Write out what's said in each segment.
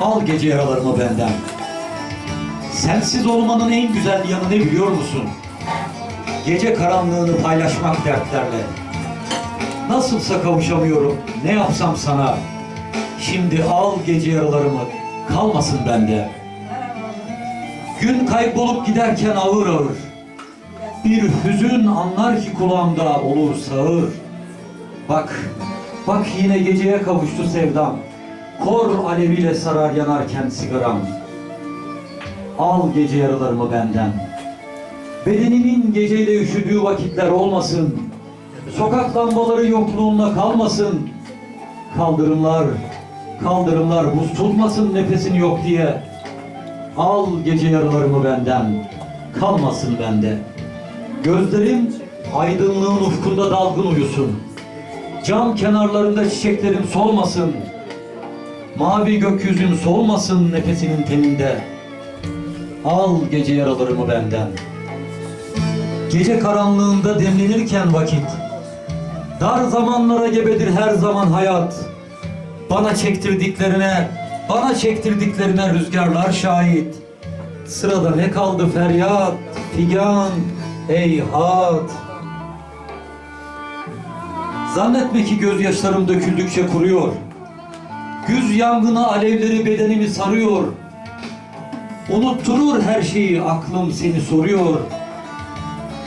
Al gece yaralarımı benden. Sensiz olmanın en güzel yanı ne biliyor musun? Gece karanlığını paylaşmak dertlerle. Nasılsa kavuşamıyorum, ne yapsam sana. Şimdi al gece yaralarımı, kalmasın bende. Gün kaybolup giderken ağır ağır. Bir hüzün anlar ki kulağımda olur sağır. Bak, bak yine geceye kavuştu sevdam. Kor aleviyle sarar yanarken sigaram. Al gece yaralarımı benden. Bedenimin geceyle üşüdüğü vakitler olmasın. Sokak lambaları yokluğunda kalmasın. Kaldırımlar, kaldırımlar buz tutmasın nefesin yok diye. Al gece yaralarımı benden, kalmasın bende. Gözlerim aydınlığın ufkunda dalgın uyusun. Cam kenarlarında çiçeklerim solmasın. Mavi gökyüzün solmasın nefesinin teninde. Al gece yaralarımı benden. Gece karanlığında demlenirken vakit. Dar zamanlara gebedir her zaman hayat. Bana çektirdiklerine, bana çektirdiklerine rüzgarlar şahit. Sırada ne kaldı feryat, figan, eyhat. Zannetme ki gözyaşlarım döküldükçe kuruyor. Güz yangını alevleri bedenimi sarıyor. Unutturur her şeyi aklım seni soruyor.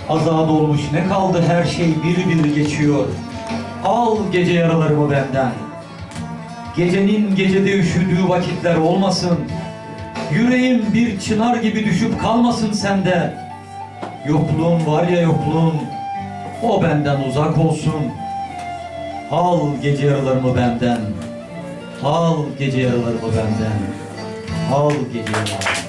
Azad olmuş ne kaldı her şey biri biri geçiyor. Al gece yaralarımı benden. Gecenin gecede üşüdüğü vakitler olmasın. Yüreğim bir çınar gibi düşüp kalmasın sende. Yokluğun var ya yokluğun, o benden uzak olsun. Al gece yaralarımı benden. Al gece yaralarımı benden. Al gece yaralarımı.